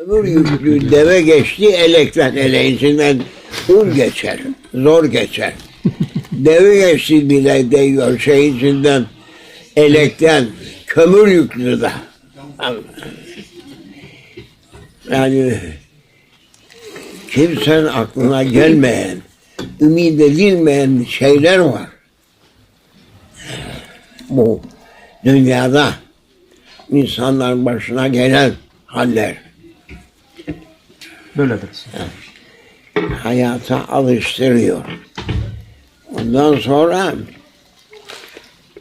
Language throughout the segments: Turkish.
Ömür yüklü deve geçti elekten ele içinden un geçer. Zor geçer. deve geçti bile değiyor şey içinden elekten kömür yüklü de. Yani kimsenin aklına gelmeyen, ümit edilmeyen şeyler var. Bu dünyada insanların başına gelen haller. Böyledir. hayata alıştırıyor. Ondan sonra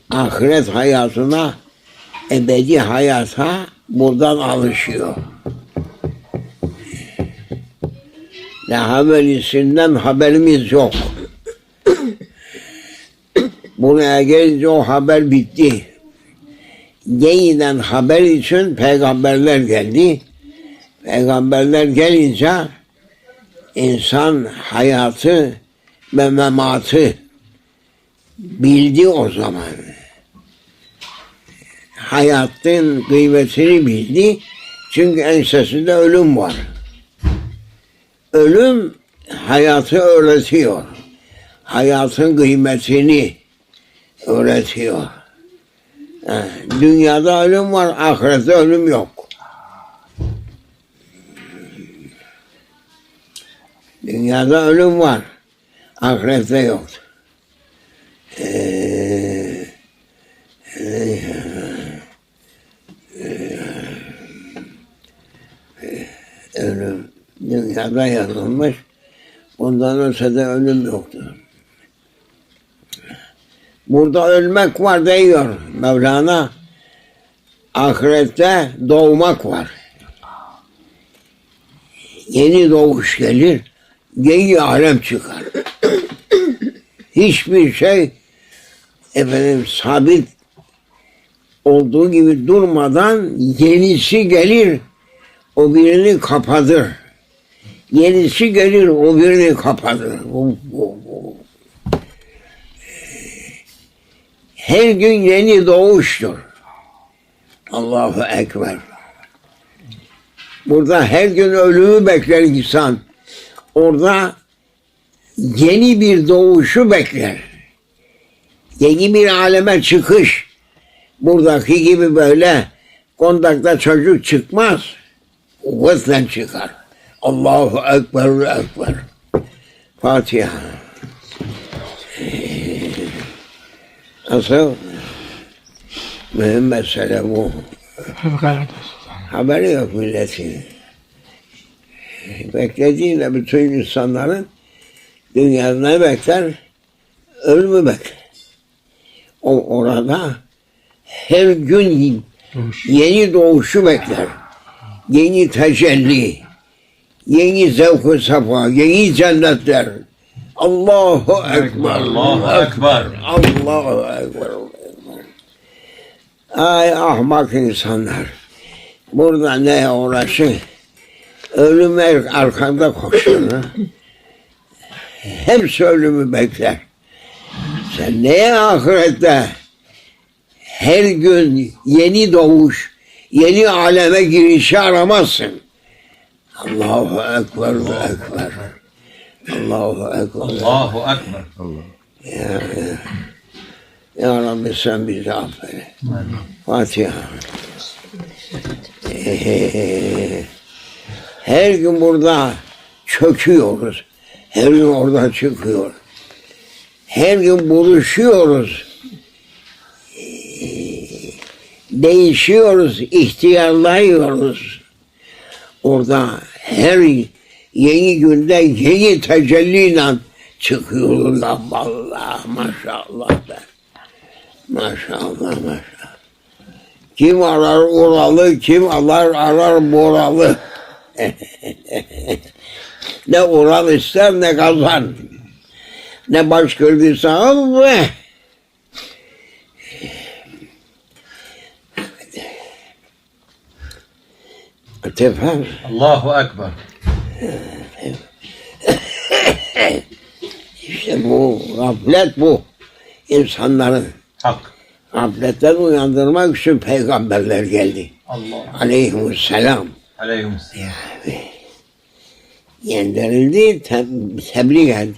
ahiret hayatına, ebedi hayata buradan alışıyor. Daha evvelisinden haberimiz yok. Buraya gelince o haber bitti. Yeniden haber için peygamberler geldi. Peygamberler gelince insan hayatı ve mematı bildi o zaman. Hayatın kıymetini bildi. Çünkü ensesinde ölüm var. Ölüm hayatı öğretiyor. Hayatın kıymetini öğretiyor. Dünyada ölüm var, ahirette ölüm yok. Dünyada ölüm var. Ahirette yok. Ee, e, ölüm dünyada yazılmış. Bundan ötede ölüm yoktur. Burada ölmek var diyor Mevlana. Ahirette doğmak var. Yeni doğuş gelir yeni alem çıkar. Hiçbir şey efendim sabit olduğu gibi durmadan yenisi gelir o birini kapatır. Yenisi gelir o birini kapatır. Her gün yeni doğuştur. Allahu Ekber. Burada her gün ölümü bekler insan orada yeni bir doğuşu bekler. Yeni bir aleme çıkış. Buradaki gibi böyle kondakta çocuk çıkmaz. Kuvvetle çıkar. Allahu Ekber Ekber. Fatiha. Nasıl? Mühim mesele bu. Haberi yok milletin beklediğiyle bütün insanların dünyada ne bekler? Ölümü bekler. O orada her gün yeni doğuşu bekler. Yeni tecelli, yeni zevk-ı safa, yeni cennetler. Allahu Ekber. Allahu Ekber. Allahu Ekber. Ay ahmak insanlar. Burada ne uğraşın? Ölüm arkanda koşuyor. ha? Hepsi ölümü bekler. Sen neye ahirette her gün yeni doğuş, yeni aleme girişi aramazsın. Allahu Ekber ve Ekber. Allahu Ekber. Allahu Ekber. Ya, ya. ya Rabbi sen bizi affeyle. Fatiha. Ee, Her gün burada çöküyoruz. Her gün orada çıkıyor. Her gün buluşuyoruz. Ee, Değişiyoruz, ihtiyarlıyoruz. Orada her yeni günde yeni tecelliyle çıkıyorlar. Vallahi maşallah be. Maşallah maşallah. Kim arar oralı, kim arar arar boralı. Ne Ural ister ne kazan. Ne baş gördüyse al ve Tefem. Allahu Ekber. İşte bu gaflet bu. İnsanların Hak. gafletten uyandırmak için peygamberler geldi. Allah. Aleyhisselam. Aleykümselam. Yani yendirildi, te tebrik et.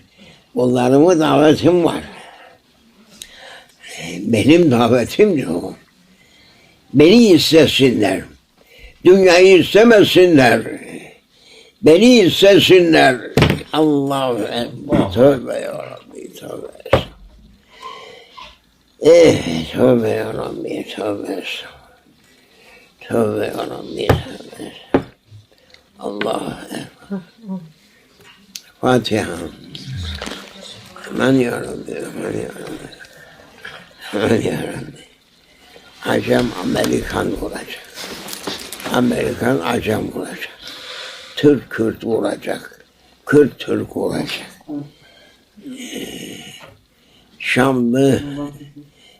Bunlarımı davetim var. Benim davetim yok. Beni istesinler. Dünyayı istemesinler. Beni istesinler. Allahu Ekber. Tövbe ya Rabbi. Tövbe. Eh, tövbe ya Rabbi. Tövbe. Tövbe ya Rabbi. Tövbe. Allah. Fatiha. Aman ya Rabbi. Aman ya Rabbi. Aman ya Rabbi. Acem Amerikan olacak. Amerikan Acem olacak. Türk Kürt olacak. Kürt Türk olacak. Ee, Şamlı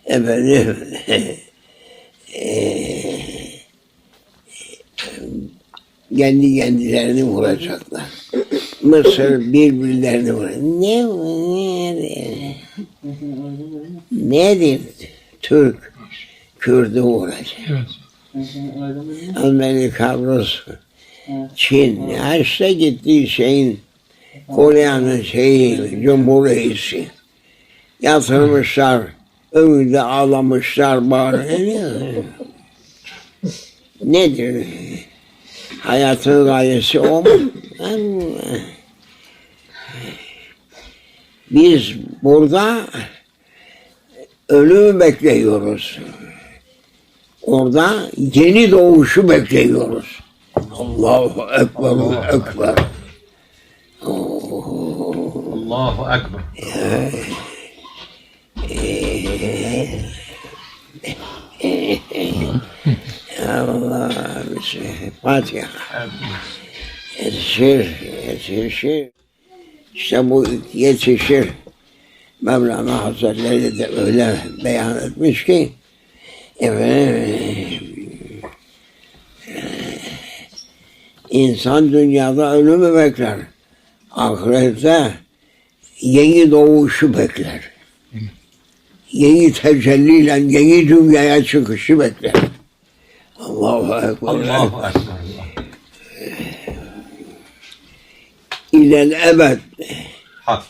efendim eee, kendi kendilerini vuracaklar. Mısır birbirlerini vuracak. Ne? Nedir? Nedir? Türk Kürt'ü vuracak. Amerika, Rus, Çin, her şey gittiği şeyin Kore'nin şeyi, Cumhuriyeti yatırmışlar, önünde ağlamışlar, bağırıyor. Nedir? Hayatın gayesi o mu? Biz burada ölümü bekliyoruz. Orada yeni doğuşu bekliyoruz. Allahu Ekber, Allahu Ekber. Allahu Ekber. Allah Fatiha. Yetişir, yetişir. İşte bu yetişir. Mevlana Hazretleri de öyle beyan etmiş ki efendim, insan dünyada ölümü bekler. Ahirette yeni doğuşu bekler. Yeni tecelliyle yeni dünyaya çıkışı bekler. Allahu Ekber. Allahu Ekber. İlel ebed. Hak.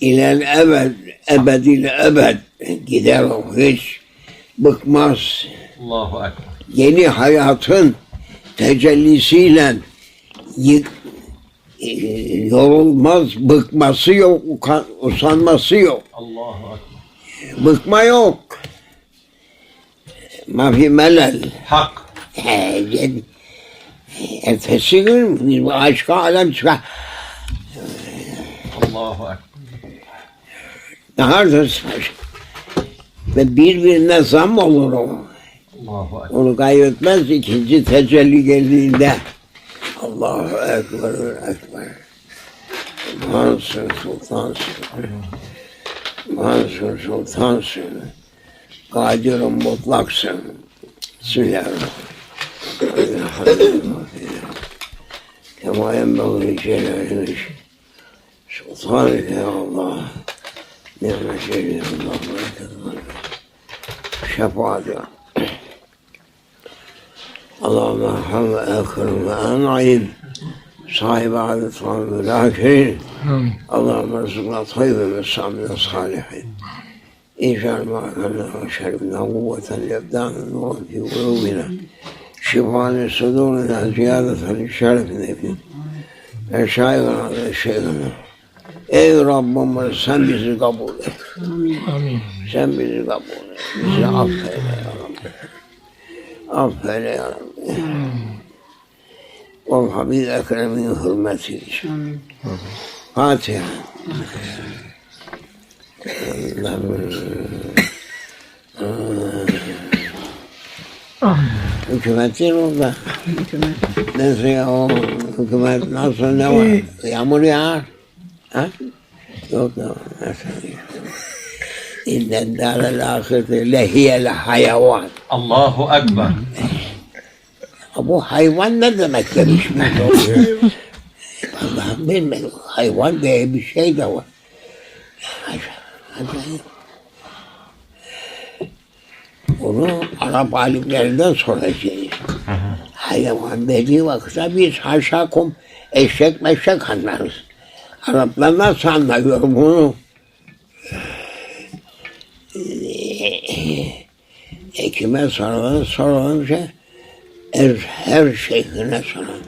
İlel ebed. Ebed ile ebed. Gider o hiç bıkmaz. Allahu Ekber. Yeni hayatın tecellisiyle e, yorulmaz, bıkması yok, usanması yok. Allahu Ekber. Bıkma yok. Mafi melel. Hak. Gün biz bu aşka alem çıkar. Allahu Ekber. Dahardır Ve birbirine zam olur o. Ekber. Onu kaybetmez ikinci tecelli geldiğinde. Allahu Ekber, Ekber. Mansur Sultansın. Mansur Sultansın. Kadirun mutlaksın. Bismillahirrahmanirrahim. كما ينبغي لجلال وجه سلطانك يا الله نعم جميع الله ولك شفاعته اللهم ارحم اكل وانعم صاحب عدد طعام العاكرين اللهم ارزقنا طيبا مسعى من الصالحين اجعل ما اكلنا وشربنا قوه لابدان نورا في قلوبنا sudurina ziyadeten li şerefin efin ve şaygana ve şeygana Ey Rabbimiz sen bizi kabul et. Amin. Sen bizi kabul et. Bizi affeyle ya Rabbi. Affeyle ya Rabbi. Ol Habib Ekrem'in hürmeti için. Fatiha. Hükümet değil orada. Nasıl ya o hükümet nasıl ne var? Yağmur yağar. Ha? Yok yok. Nasıl? İnnen dârel ahireti lehiyel hayvan. Allahu Ekber. Ha, Bu hayvan ne demek demiş ben. Allah'ım bilmiyorum. Hayvan diye bir şey de var. Acayip. Onu Arap alimlerinden soracağız. Hayvan dediği vakitte biz haşa kum eşek meşek anlarız. Araplar nasıl anlıyor bunu? E, kime soralım, sorulunca her, her şeyhine soralım.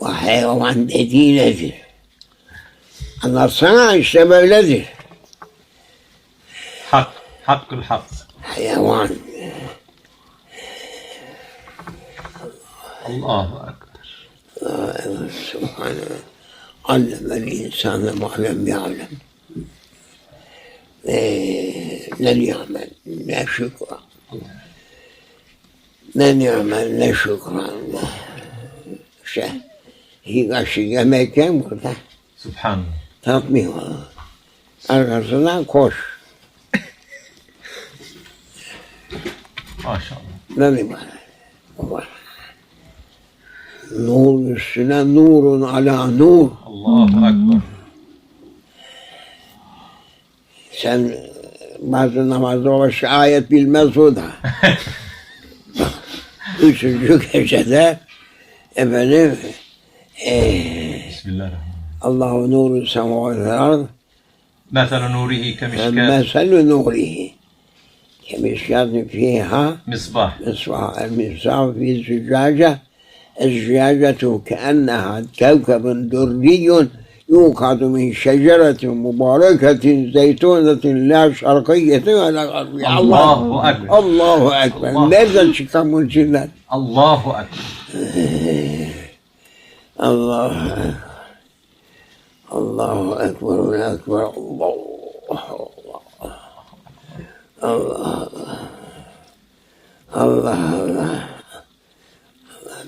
Bu hayvan dediği nedir? Anlatsana işte böyledir. Hak. Hakkul hak. Hayvan. Allahu Ekber. Subhane. Allemel insanı malem ya'lem. Ne nimet, ne şükran. Ne nimet, ne şükran. İşte higaşı yemekken burada Subhanallah. tatmıyor. Arkasından koş. Maşallah. Ne. O var. Nur üstüne nurun ala nur. Allahu Ekber. Sen e, bazı namazda başka ayet bilmez o da. Üçüncü gecede efendim eee Bismillahirrahmanirrahim. Allahu nuru semavati vel ard مثل نوره كمشكاة meselu nurihi kemişkâtin fîhâ مصباح مصباح المصباح في زجاجة الزجاجة كأنها كوكب دري يوقد من شجرة مباركة زيتونة لا شرقية ولا غربية Allahu Ekber. الله أكبر Allah. nereden çıkan bu cinler Allahu Ekber. الله الله أكبر أكبر الله الله الله الله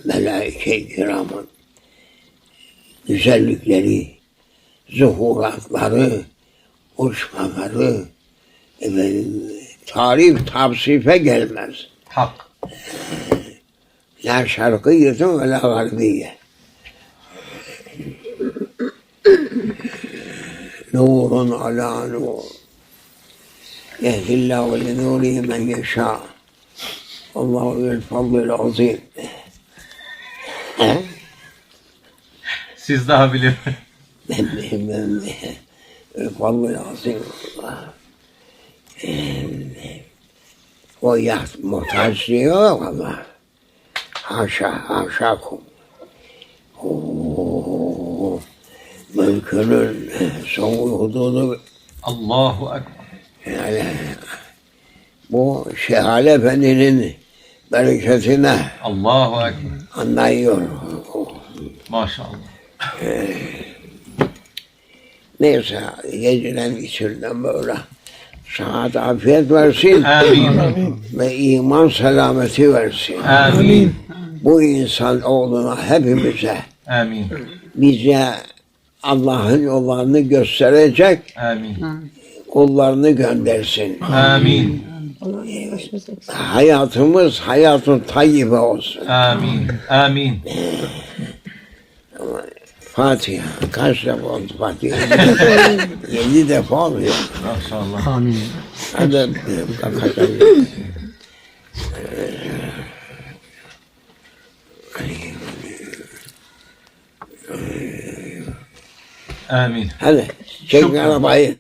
melaike kiramın güzellikleri, zuhuratları, uçmaları, efendim, tarif tavsife gelmez. Hak. La şarkıyetun ve la garbiye. Nurun ala nur. Yehdillahu li nurihi men yeşâ. Allahu vel fadlil azim. He? Siz daha bilir. Ben ben ben fadlil azim. Allah. O yat muhtaç diyor ama haşa haşakum. Oo, mülkünün son hududu Allahu Ekber. yani bu Şehale Efendi'nin bereketine Allahu Ekber. anlayıyor. Maşallah. Neyse geceden geçirden böyle saat afiyet versin Amin. ve iman selameti versin. Amin. Bu insan oğluna hepimize Amin. bize Allah'ın yollarını gösterecek Amin. kullarını göndersin. Amin. Hayatımız hayatın tayyibe olsun. Amin. Amin. Fatiha. Kaç defa oldu Fatiha? Yedi defa oluyor. Maşallah. Amin. Hadi kaçalım. Amin. Hadi çekin arabayı.